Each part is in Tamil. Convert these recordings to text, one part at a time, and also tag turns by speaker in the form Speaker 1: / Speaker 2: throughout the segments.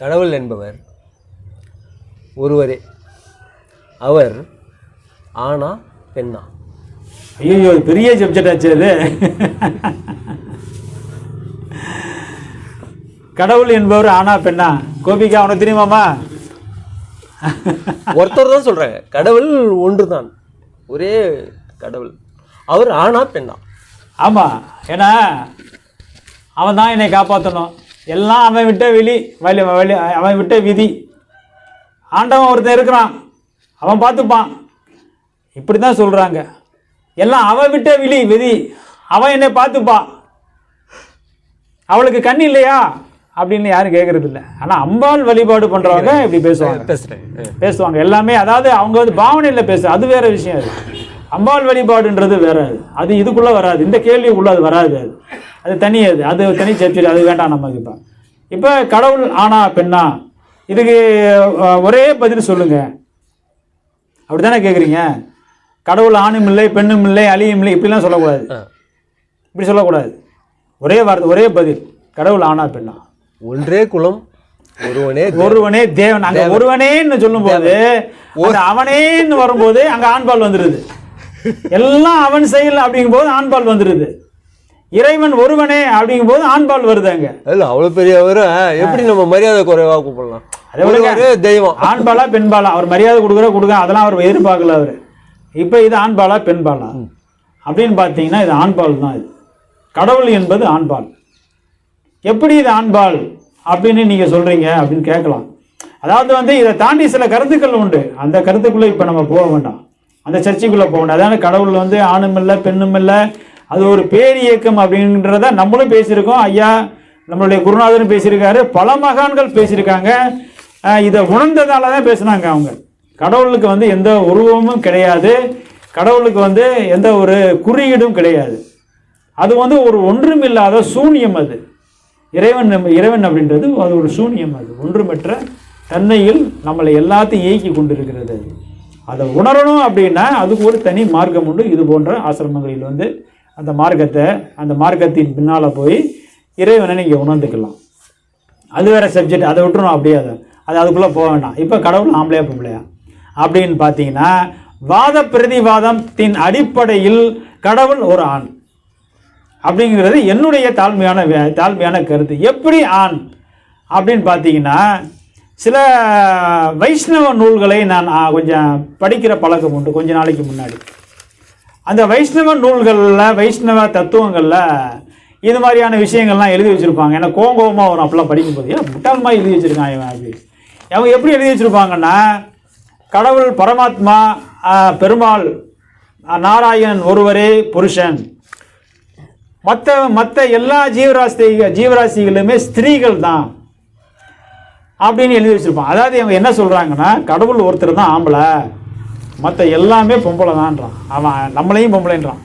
Speaker 1: கடவுள் என்பவர் ஒருவரே. அவர் ஆனா பெண்ணா.
Speaker 2: ஐயோ பெரிய சப்ஜெக்ட் ஆச்சு அது கடவுள் என்பவர் ஆனா பெண்ணா. கோபிகா உனக்கு தெரியுமாமா?
Speaker 1: ஒருத்தர் தான் சொல்றாங்க. கடவுள் ஒன்றுதான். ஒரே கடவுள். அவர் ஆனா பெண்ணா.
Speaker 2: ஆமாம் ஏன்னா அவன் தான் என்னை காப்பாற்றணும் எல்லாம் அவன் விட்ட வெளி வழி வழி அவன் விட்ட விதி. ஆண்டவன் ஒருத்தன் இருக்கிறான். அவன் பார்த்துப்பான். இப்படி தான் சொல்கிறாங்க எல்லாம் அவன் விட்ட விழி விதி. அவன் என்னை பார்த்துப்பான். அவளுக்கு கண் இல்லையா? அப்படின்னு யாரும் கேட்கறது இல்லை. ஆனால் அம்பாள் வழிபாடு பண்ணுறவங்க இப்படி பேசுவாங்க. பேசுவாங்க. எல்லாமே அதாவது அவங்க வந்து பாவனையில் பேச அது வேற விஷயம் அது. அம்பாள் வழிபாடுன்றது வேற அது. அது இதுக்குள்ளே வராது. இந்த கேள்விக்குள்ளே அது வராது அது. அது தனி அது அது தனி சர்ச்சை அது வேண்டாம் நமக்கு இப்போ இப்போ கடவுள் ஆனா பெண்ணா? இதுக்கு ஒரே பதில் சொல்லுங்க. அப்படித்தானே கேட்குறீங்க கடவுள் ஆணும் இல்லை பெண்ணும் இல்லை அழியும் இல்லை இப்படிலாம் சொல்லக்கூடாது. இப்படி சொல்லக்கூடாது. ஒரே வார்த்தை ஒரே பதில். கடவுள் ஆனா பெண்ணா?
Speaker 1: ஒன்றே குலம் ஒருவனே
Speaker 2: ஒருவனே தேவன். அங்க ஒருவனேன்னு சொல்லும்போது அந்த அவனேன்னு வரும்போது அங்க ஆண்பால் வந்துருது. எல்லாம் அவன் செயல் அப்படிங்கும்போது ஆண்பால் வந்துருது. இறைவன் ஒருவனே அப்படிங்கும்போது ஆண்பால் வருது அங்க.
Speaker 1: இல்ல அவ்வளவு பெரியவர் எப்படி நம்ம மரியாதை குறைவா கூப்பிடலாம்?
Speaker 2: அதை
Speaker 1: தெய்வம்.
Speaker 2: ஆண்பாலா பெண்பாலா அவர் மரியாதை கொடுக்குற கொடுக்க அதெல்லாம் அவர் எதிர்பார்க்கல அவர். இப்போ இது ஆண்பாலா பெண்பாலா அப்படின்னு பார்த்தீங்கன்னா இது ஆண்பால் தான் இது. கடவுள் என்பது ஆண்பால் எப்படி இது ஆண்பால் அப்படின்னு நீங்கள் சொல்கிறீங்க அப்படின்னு கேட்கலாம். அதாவது வந்து இதை தாண்டி சில கருத்துக்கள் உண்டு. அந்த கருத்துக்குள்ளே இப்போ நம்ம போக வேண்டாம். அந்த சர்ச்சைக்குள்ளே போக வேண்டாம். அதாவது கடவுள் வந்து ஆணும் இல்லை பெண்ணும் இல்லை அது ஒரு பேரியக்கம் அப்படின்றத நம்மளும் பேசியிருக்கோம். ஐயா நம்மளுடைய குருநாதரும் பேசியிருக்காரு. பல மகான்கள் பேசியிருக்காங்க. இதை உணர்ந்ததால தான் பேசுனாங்க அவங்க. கடவுளுக்கு வந்து எந்த உருவமும் கிடையாது. கடவுளுக்கு வந்து எந்த ஒரு குறியீடும் கிடையாது. அது வந்து ஒரு ஒன்றுமில்லாத சூனியம் அது. இறைவன் நம்ம- இறைவன் அப்படின்றது அது ஒரு சூனியம் அது. ஒன்றுமற்ற தன்மையில் நம்மளை எல்லாத்தையும் இயக்கி கொண்டிருக்கிறது அது. அதை உணரணும் அப்படின்னா அதுக்கு ஒரு தனி மார்க்கம் உண்டு. இது போன்ற ஆசிரமங்களில் வந்து அந்த மார்க்கத்தை அந்த மார்க்கத்தின் பின்னால் போய் இறைவனை நீங்கள் உணர்ந்துக்கலாம். அது வேறு சப்ஜெக்ட் அதை விட்டுரும் அப்படியே அதை. அது அதுக்குள்ளே போக வேண்டாம். இப்போ கடவுள் ஆம்பளையா பொம்பளையா? அப்படின்னு பார்த்தீங்கன்னா வாத பிரதிவாதத்தின் அடிப்படையில் கடவுள் ஒரு ஆண். அப்படிங்கிறது என்னுடைய தாழ்மையான வே- தாழ்மையான கருத்து. எப்படி ஆண்? அப்படின்னு பார்த்தீங்கன்னா சில வைஷ்ணவ நூல்களை நான் கொஞ்சம் படிக்கிற பழக்கம் உண்டு கொஞ்ச நாளைக்கு முன்னாடி. அந்த வைஷ்ணவ நூல்களில் வைஷ்ணவ தத்துவங்களில் இது மாதிரியான விஷயங்கள்லாம் எழுதி வச்சுருப்பாங்க. ஏன்னா கோங்கோமாக வரும் அப்படிலாம் படிக்கும்போது ஏன் முட்டாள்மா எழுதி வச்சுருக்கான் இவன் அப்படி. அவங்க எப்படி எழுதி வச்சுருப்பாங்கன்னா கடவுள் பரமாத்மா பெருமாள் நாராயணன் ஒருவரே புருஷன். மற்ற மற்ற எல்லா ஜீவராசி ஜீவராசிகளுமே ஸ்திரீகள் தான் அப்படின்னு எழுதி வச்சுருப்பான் அதாவது இவங்க என்ன சொல்கிறாங்கன்னா கடவுள் ஒருத்தர் தான் ஆம்பளை. மற்ற எல்லாமே பொம்பளை தான்றான். அவன் நம்மளையும் பொம்பளைன்றான்.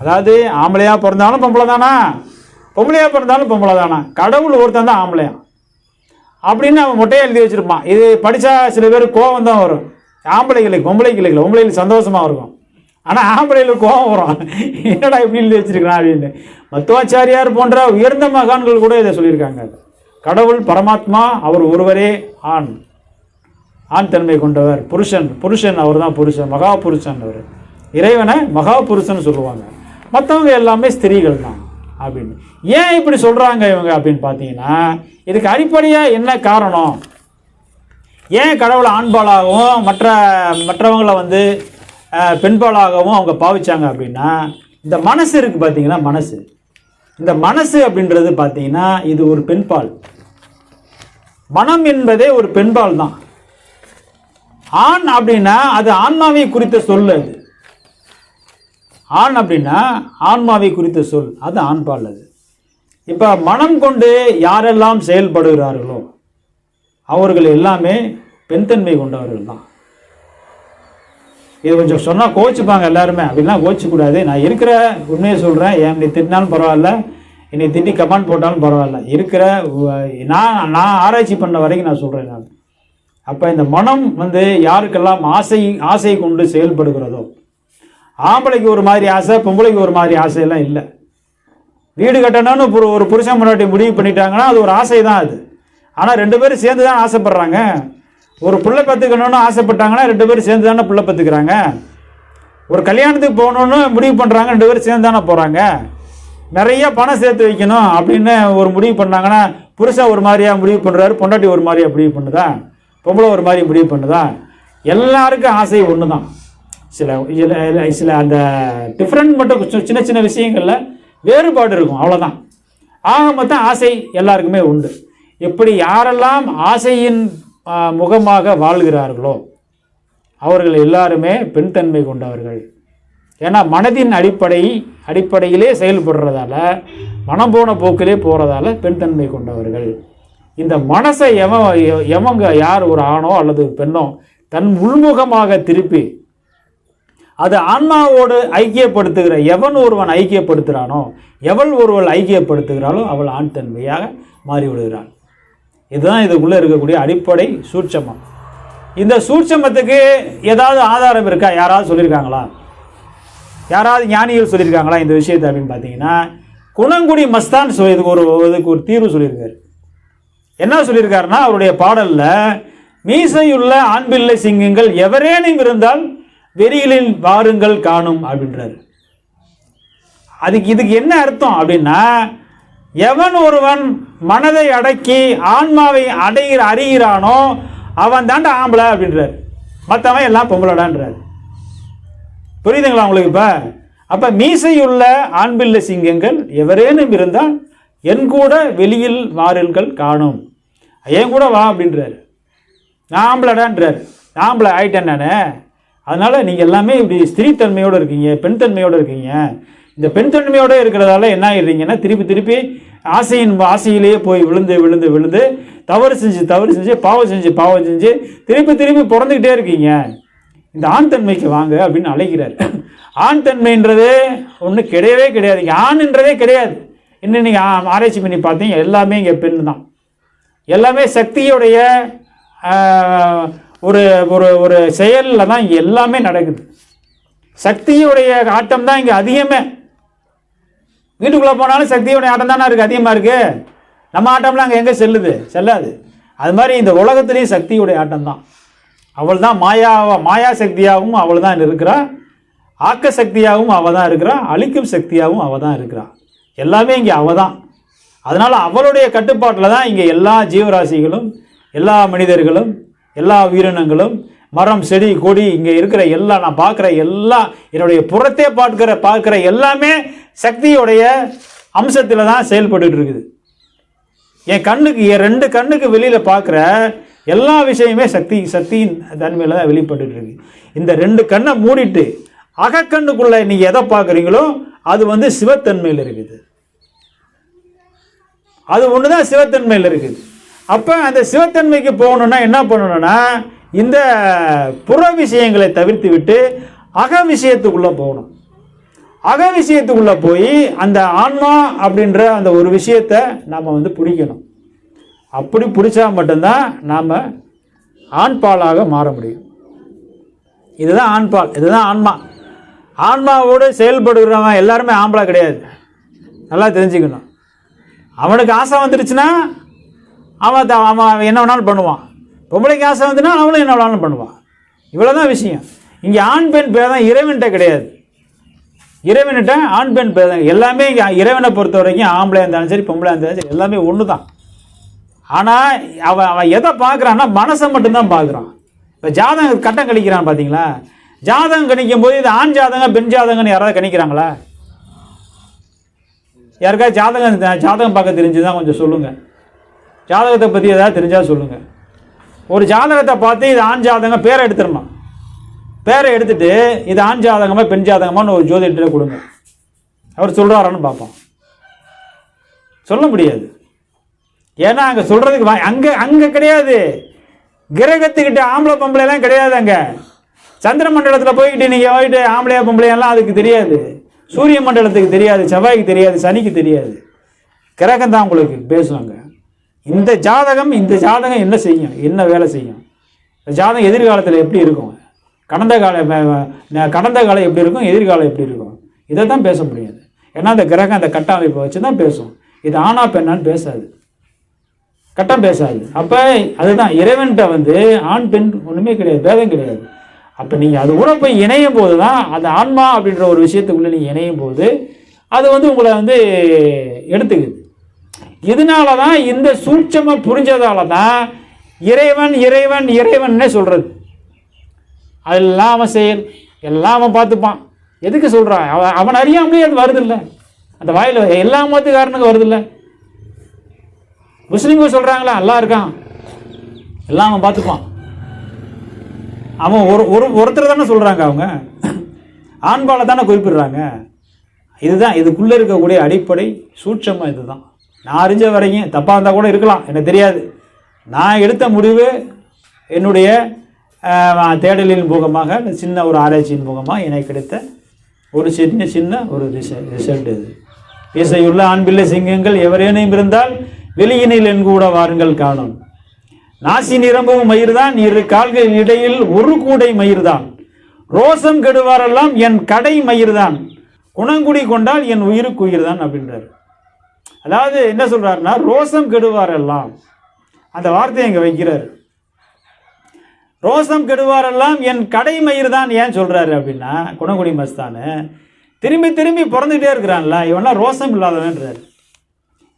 Speaker 2: அதாவது ஆம்பளையாக பிறந்தாலும் பொம்பளை தானா? பொம்பளையாக பிறந்தாலும் பொம்பளை தானா? கடவுள் ஒருத்தன் தான் ஆம்பளையா? அப்படின்னு அவன் மொட்டையாக எழுதி வச்சுருப்பான். இது படித்தா சில பேர் கோபம் தான் வரும். ஆம்பளைகளுக்கு பொம்பளைகளுக்கு பொம்பளைகளுக்கு சந்தோஷமாக இருக்கும். ஆனால் ஆம்பளையில் கோபம் வரும். என்னடா இப்படி எழுதி வச்சிருக்கிறான் அப்படின்னு. மத்துவாச்சாரியார் போன்ற உயர்ந்த மகான்கள் கூட இதை சொல்லியிருக்காங்க. கடவுள் பரமாத்மா அவர் ஒருவரே ஆண். ஆண் தன்மை கொண்டவர் புருஷன் புருஷன் அவர் தான் புருஷன் மகா புருஷன் அவர். இறைவனை மகா புருஷன் சொல்லுவாங்க. மற்றவங்க எல்லாமே ஸ்திரீகள் தான் அப்படின்னு. ஏன் இப்படி சொல்கிறாங்க இவங்க அப்படின்னு பார்த்தீங்கன்னா இதுக்கு அடிப்படையாக என்ன காரணம்? ஏன் கடவுளை ஆண்பாலாகவும் மற்ற மற்றவங்கள வந்து பெண்பாளாகவும் பெண்பாலாகவும் அவங்க பாவிச்சாங்க அப்படின்னா இந்த மனசு இருக்குது பார்த்தீங்கன்னா மனசு. இந்த மனசு அப்படின்றது பார்த்தீங்கன்னா இது ஒரு பெண்பால். மனம் என்பதே ஒரு பெண்பால் தான். ஆண் அப்படின்னா அது ஆன்மாவை குறித்த சொல் அது. ஆண் அப்படின்னா ஆன்மாவை குறித்த சொல். அது ஆண்பால் அது. இப்போ மனம் கொண்டு யாரெல்லாம் செயல்படுகிறார்களோ அவர்கள் எல்லாமே பெண்தன்மை கொண்டவர்கள் தான். இது கொஞ்சம் சொன்னால் கோச்சுப்பாங்க எல்லாருமே. அப்படிலாம் கோச்சிக்கூடாது. நான் இருக்கிற உண்மையை சொல்கிறேன் என்னை திட்டினாலும் பரவாயில்ல. என்னை திட்டி கமெண்ட் போட்டாலும் பரவாயில்ல. இருக்கிற நான் நான் ஆராய்ச்சி பண்ண வரைக்கும் நான் சொல்கிறேன் நான். அப்போ இந்த மனம் வந்து யாருக்கெல்லாம் ஆசை ஆசை கொண்டு செயல்படுகிறதோ ஆம்பளைக்கு ஒரு மாதிரி ஆசை பொம்பளைக்கு ஒரு மாதிரி ஆசையெல்லாம் இல்லை. வீடு கட்டணும்னு ஒரு ஒரு புருஷன் முன்னாடி முடிவு பண்ணிட்டாங்கன்னா அது ஒரு ஆசை தான் அது. ஆனால் ரெண்டு பேரும் சேர்ந்து தான் ஆசைப்படுறாங்க. ஒரு பிள்ளை பத்துக்கணும்னு ஆசைப்பட்டாங்கன்னா ரெண்டு பேரும் சேர்ந்து தானே பிள்ளை பத்துக்கிறாங்க. ஒரு கல்யாணத்துக்கு போகணுன்னு முடிவு பண்ணுறாங்க ரெண்டு பேரும் சேர்ந்து தானே போகிறாங்க நிறைய பணம் சேர்த்து வைக்கணும் அப்படின்னு ஒரு முடிவு பண்ணாங்கன்னா புருஷன் ஒரு மாதிரியா முடிவு பண்ணுறாரு பொண்டாட்டி ஒரு மாதிரியா முடிவு பண்ணுதா? பொம்பளை ஒரு மாதிரி முடிவு பண்ணுதா? எல்லாருக்கும் ஆசை ஒன்று தான் சில சில- சில அந்த டிஃப்ரெண்ட் மட்டும் சின்ன சின்ன விஷயங்களில் வேறுபாடு இருக்கும். அவ்வளோதான் ஆக மொத்தம் ஆசை எல்லாருக்குமே உண்டு. இப்படி யாரெல்லாம் ஆசையின் முகமாக வாழ்கிறார்களோ அவர்கள் எல்லாருமே பெண் தன்மை கொண்டவர்கள். ஏன்னா மனதின் அடிப்படை அடிப்படையிலே செயல்படுறதால மனம் போன போக்கிலே போகிறதால பெண் தன்மை கொண்டவர்கள். இந்த மனசை எவன் எவங்க யார் ஒரு ஆணோ அல்லது பெண்ணோ தன் உள்முகமாக திருப்பி அது ஆன்மாவோடு ஐக்கியப்படுத்துகிற எவன் ஒருவன் ஐக்கியப்படுத்துகிறானோ எவள் ஒருவள் ஐக்கியப்படுத்துகிறாளோ அவள் ஆண் தன்மையாக மாறிவிடுகிறாள். இதுதான் இதுக்குள்ளே இருக்கக்கூடிய அடிப்படை சூட்சமம். இந்த சூட்சமத்துக்கு ஏதாவது ஆதாரம் இருக்கா? யாராவது சொல்லியிருக்காங்களா? யாராவது ஞானிகள் சொல்லியிருக்காங்களா இந்த விஷயத்தை அப்படின்னு பார்த்தீங்கன்னா குணங்குடி மஸ்தான் இதுக்கு ஒரு இதுக்கு ஒரு தீர்வு சொல்லியிருக்காரு. என்ன சொல்லியிருக்காருன்னா அவருடைய பாடலில் மீசையுள்ள ஆண்பிள்ளை சிங்கங்கள் எவரேனும் இருந்தால் வெறிகளில் வாருங்கள் காணும் அப்படின்றாரு. அதுக்கு இதுக்கு என்ன அர்த்தம் அப்படின்னா எவன் ஒருவன் மனதை அடக்கி ஆன்மாவை அடைகிற அறிகிறானோ அவன் தாண்டா ஆம்பளை அப்படின்றார். மற்றவன் எல்லாம் பொம்பளடான்றார். புரியுதுங்களா உங்களுக்கு இப்போ? அப்போ மீசையுள்ள ஆண்பிள்ளை சிங்கங்கள் எவரேனும் இருந்தால் என் கூட வெளியில் வாருங்கள் காணும். என் கூட வா அப்படின்றாரு. நான் ஆம்பளடான்றாரு. நான் ஆம்பளை ஆயிட்டேன் நான். அதனால் நீங்கள் எல்லாமே இப்படி ஸ்திரீத்தன்மையோடு இருக்கீங்க பெண் தன்மையோடு இருக்கீங்க. இந்த பெண் தன்மையோடு இருக்கிறதால என்ன ஆயிடுறீங்கன்னா திருப்பி திருப்பி ஆசையின் ஆசையிலேயே போய் விழுந்து விழுந்து விழுந்து தவறு செஞ்சு தவறு செஞ்சு பாவம் செஞ்சு பாவம் செஞ்சு திருப்பி திருப்பி பிறந்துக்கிட்டே இருக்கீங்க. இந்த ஆண் தன்மைக்கு வாங்க அப்படின்னு அழைக்கிறார். ஆண் தன்மைன்றது ஒன்றும் கிடையவே கிடையாது. இங்கே ஆண்ன்றதே கிடையாது. இன்னும் நீங்கள் ஆராய்ச்சி பண்ணி பார்த்தீங்க எல்லாமே இங்கே பெண் தான் எல்லாமே சக்தியுடைய ஒரு ஒரு ஒரு செயலில் தான் இங்கே எல்லாமே நடக்குது. சக்தியுடைய ஆட்டம் தான் இங்கே அதிகமே. வீட்டுக்குள்ளே போனாலும் சக்தியுடைய ஆட்டம் தானே இருக்குது அதிகமாக இருக்குது நம்ம ஆட்டம்லாம் அங்கே எங்கே செல்லுது? செல்லாது. அது மாதிரி இந்த உலகத்துலேயும் சக்தியுடைய ஆட்டம் தான். அவள் தான் மாயா மாயா சக்தியாகவும் அவள் தான் இருக்கிறா. ஆக்க சக்தியாகவும் அவள் தான் இருக்கிறா. அழிக்கும் சக்தியாகவும் அவள் தான் இருக்கிறா. எல்லாமே இங்கே அவள் தான். அதனால் அவளுடைய கட்டுப்பாட்டில் தான் இங்கே எல்லா ஜீவராசிகளும் எல்லா மனிதர்களும் எல்லா உயிரினங்களும் மரம் செடி கொடி இங்கே இருக்கிற எல்லா நான் பார்க்குற எல்லா என்னுடைய புறத்தே பார்க்கிற பார்க்குற எல்லாமே சக்தியுடைய அம்சத்தில் தான் செயல்பட்டுட்டு இருக்குது. என் கண்ணுக்கு என் ரெண்டு கண்ணுக்கு வெளியில் பார்க்குற எல்லா விஷயமே சக்தி சக்தியின் தன்மையில் தான் வெளிப்பட்டுட்டு இருக்கு. இந்த ரெண்டு கண்ணை மூடிட்டு அகக்கண்ணுக்குள்ளே நீங்கள் எதை பார்க்குறீங்களோ அது வந்து சிவத்தன்மையில் இருக்குது. அது ஒன்று தான் சிவத்தன்மையில் இருக்குது. அப்போ அந்த சிவத்தன்மைக்கு போகணுன்னா என்ன பண்ணணும்னா இந்த புற விஷயங்களை தவிர்த்து விட்டு அக விஷயத்துக்குள்ளே போகணும். அக விஷயத்துக்குள்ளே போய் அந்த ஆன்மா அப்படின்ற அந்த ஒரு விஷயத்தை நாம் வந்து பிடிக்கணும் அப்படி பிடிச்சா மட்டும்தான் நாம் ஆண்பாலாக மாற முடியும். இதுதான் ஆண்பால் இதுதான் ஆன்மா. ஆன்மாவோடு செயல்படுகிறவன் எல்லாருமே ஆம்பளை கிடையாது. நல்லா தெரிஞ்சுக்கணும். அவனுக்கு ஆசை வந்துருச்சுன்னா அவன் அவன் என்ன வேணாலும் பண்ணுவான். பொம்பளைக்கு ஆசை வந்துன்னா அவனும் என்ன வேணாலும் பண்ணுவான். இவ்வளோதான் விஷயம். இங்கே ஆண் பெண் பேதம் இறைவன்கிட்ட கிடையாது. இறைவன்கிட்ட ஆண் பெண் பேதம் எல்லாமே இங்கே இறைவனை பொறுத்த வரைக்கும் ஆம்பளையாக இருந்தாலும் சரி பொம்பளையாக இருந்தாலும் சரி எல்லாமே ஒன்று தான் ஆனால் அவன் அவன் எதை பார்க்குறான்னா மனசை மட்டும்தான் பார்க்குறான் இப்போ ஜாதகம் கட்டம் கணிக்கிறான் பார்த்தீங்களா ஜாதகம் கணிக்கும் போது இது ஆண் ஜாதகம் பெண் ஜாதகம்னு யாராவது கணிக்கிறாங்களா? யாருக்கா ஜாதகம் ஜாதகம் பார்க்க தெரிஞ்சுதான் கொஞ்சம் சொல்லுங்கள் ஜாதகத்தை பற்றி ஏதாவது தெரிஞ்சால் சொல்லுங்கள் ஒரு ஜாதகத்தை பார்த்து இது ஆண் ஜாதகம் பேரை எடுத்துடணும்? பேரை எடுத்துட்டு இது ஆண் ஜாதகமாக பெண் ஜாதகமான்னு ஒரு ஜோதிடரை கொடுங்க. அவர் சொல்கிறாரான்னு பார்ப்போம். சொல்ல முடியாது. ஏன்னா அங்கே சொல்கிறதுக்கு அங்கே அங்கே கிடையாது. கிரகத்துக்கிட்ட ஆம்பளை பொம்பளைலாம் கிடையாது அங்கே. சந்திர மண்டலத்தில் போய்கிட்டு நீங்கள் போயிட்டு ஆம்பளையா பொம்பளையெல்லாம் அதுக்கு தெரியாது. சூரிய மண்டலத்துக்கு தெரியாது செவ்வாய்க்கு தெரியாது சனிக்கு தெரியாது. கிரகம் தான் உங்களுக்கு பேசுவாங்க. இந்த ஜாதகம் இந்த ஜாதகம் என்ன செய்யும்? என்ன வேலை செய்யும்? இந்த ஜாதகம் எதிர்காலத்தில் எப்படி இருக்கும்? கடந்த கால கடந்த காலம் எப்படி இருக்கும்? எதிர்காலம் எப்படி இருக்கும்? இதை தான் பேச முடியாது. ஏன்னா அந்த கிரகம் அந்த கட்டமைப்பை வச்சு தான் பேசும். இது ஆனா பெண்ணான்னு பேசாது. கட்டம் பேசாது. அப்போ அதுதான் இறைவன்கிட்ட வந்து ஆண் பெண் ஒன்றுமே கிடையாது பேதம் கிடையாது. அப்போ நீங்கள் அது கூட போய் இணையும் போது தான் அந்த ஆன்மா அப்படின்ற ஒரு விஷயத்துக்குள்ளே நீங்கள் இணையும் போது அது வந்து உங்களை வந்து எடுத்துக்குது. இதனால தான் இந்த சூட்சமாக புரிஞ்சதால தான் இறைவன் இறைவன் இறைவன்னே சொல்கிறது அதெல்லாம் அவன் செயல் எல்லாம் அவன் பார்த்துப்பான். எதுக்கு சொல்கிறான் அவன் அவன் அறியாமலே அது வருதில்ல. அந்த வாயில் எல்லா மதத்துக்காரனுக்கு வருதில்ல. முஸ்லீம்கள் சொல்கிறாங்களா எல்லாம் இருக்கான். எல்லாம் அவன் பார்த்துப்பான். அவன் ஒரு ஒரு ஒருத்தர் தானே சொல்கிறாங்க அவங்க. ஆண்பாலை தானே குறிப்பிடுறாங்க. இதுதான் இதுக்குள்ளே இருக்கக்கூடிய அடிப்படை சூட்சமாக இதுதான். நான் அறிஞ்ச வரைக்கும் தப்பாக இருந்தால் கூட இருக்கலாம் எனக்கு தெரியாது. நான் எடுத்த முடிவு என்னுடைய தேடலின் மூலமாக சின்ன ஒரு ஆராய்ச்சியின் மூலமாக எனக்கு கிடைத்த ஒரு சின்ன சின்ன ஒரு ரிசல்ட் ரிசல்ட் இது. இசையுள்ள ஆண்பிள்ளை சிங்கங்கள் எவரேனும் இருந்தால் வெளியினில் என்கூட வாருங்கள் காணும். நாசி நிரம்பும் மயிர்தான் இரு கால்கள் இடையில் ஒரு கூடை மயிர்தான். ரோசம் கெடுவாரெல்லாம் என் கடை மயிர் தான் குணங்குடி கொண்டால் என் உயிருக்கு உயிர் தான் அப்படின்றார். அதாவது என்ன சொல்றாருன்னா ரோசம் கெடுவாரெல்லாம். அந்த வார்த்தையை இங்கே வைக்கிறார். ரோசம் கெடுவாரெல்லாம் என் கடை மயிர் தான் ஏன் சொல்கிறாரு அப்படின்னா குணங்குடி மஸ்தானு திரும்பி திரும்பி பிறந்துகிட்டே இருக்கிறான்ல இவனா ரோசம் இல்லாதவன்றார்.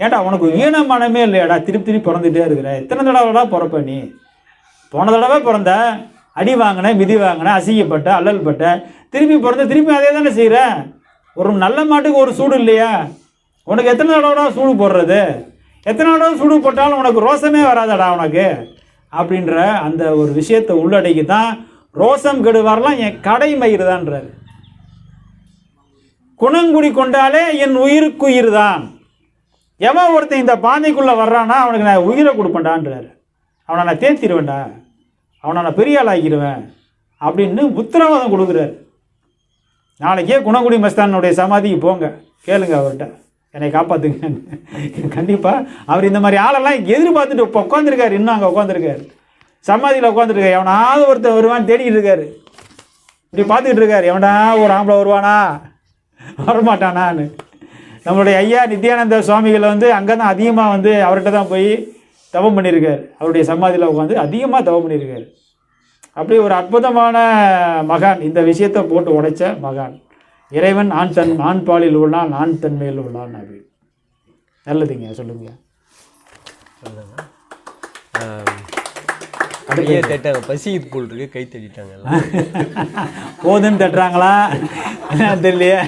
Speaker 2: ஏன்டா உனக்கு ஈனமானமே இல்லையாடா? திருப்பி திருப்பி பிறந்துட்டே இருக்கிற. எத்தனை தடவைடா பிறப்ப நீ? போன தடவை பிறந்த அடி வாங்கின மிதி வாங்கின அசிங்கப்பட்ட அல்லல் பட்ட திருப்பி பிறந்த திருப்பி அதே தானே செய்கிற ஒரு நல்ல மாட்டுக்கு ஒரு சூடு இல்லையா? உனக்கு எத்தனை தடவைடா சூடு போடுறது? எத்தனை தடவை சூடு போட்டாலும் உனக்கு ரோசமே வராதடா உனக்கு? அப்படின்ற அந்த ஒரு விஷயத்தை உள்ளடக்கி தான் ரோசம் கெடுவாரெலாம் என் கடை மயிறு தான்றாரு குணங்குடி கொண்டாலே என் உயிருக்கு உயிர் தான் எவன் ஒருத்தன் இந்த பாந்திக்குள்ளே வர்றானா அவனுக்கு நான் உயிரை கொடுப்பேன்டான்றாரு. அவனை நான் தேர்த்திடுவேன்டா அவனை நான் பெரிய ஆள் ஆக்கிடுவேன் அப்படின்னு உத்தரவாதம் கொடுக்குறாரு. நாளைக்கே குணகுடி மஸ்தானுடைய சமாதிக்கு போங்க. கேளுங்க அவர்கிட்ட. என்னை காப்பாற்றுங்க கண்டிப்பாக அவர் இந்த மாதிரி ஆளெல்லாம் எதிர்பார்த்துட்டு இப்போ உட்காந்துருக்காரு இன்னும் அங்கே உட்காந்துருக்காரு சமாதியில் உட்காந்துருக்காரு எவனாவது ஒருத்தன் வருவான்னு தேடிக்கிட்டு இருக்காரு. இப்படி பார்த்துக்கிட்டு இருக்காரு. எவன்டா ஒரு ஆம்பளை வருவானா? வரமாட்டானான்னு. நம்மளுடைய ஐயா நித்யானந்த சுவாமிகள் வந்து அங்கே தான் அதிகமாக வந்து அவர்கிட்ட தான் போய் தவம் பண்ணியிருக்காரு. அவருடைய சமாதியில் உட்காந்து அதிகமாக தவம் பண்ணியிருக்காரு. அப்படி ஒரு அற்புதமான மகான். இந்த விஷயத்தை போட்டு உடைச்ச மகான். இறைவன் ஆண் தன் ஆண் பாலில் உள்ளான் ஆண் தன்மையில் உள்ளான் அப்படி நல்லதுங்க சொல்லுங்க.
Speaker 1: தட்டாங்க பசி போல் இருக்கு. கை தட்டிட்டாங்க
Speaker 2: போதுன்னு தட்டுறாங்களா? தெரியலையே.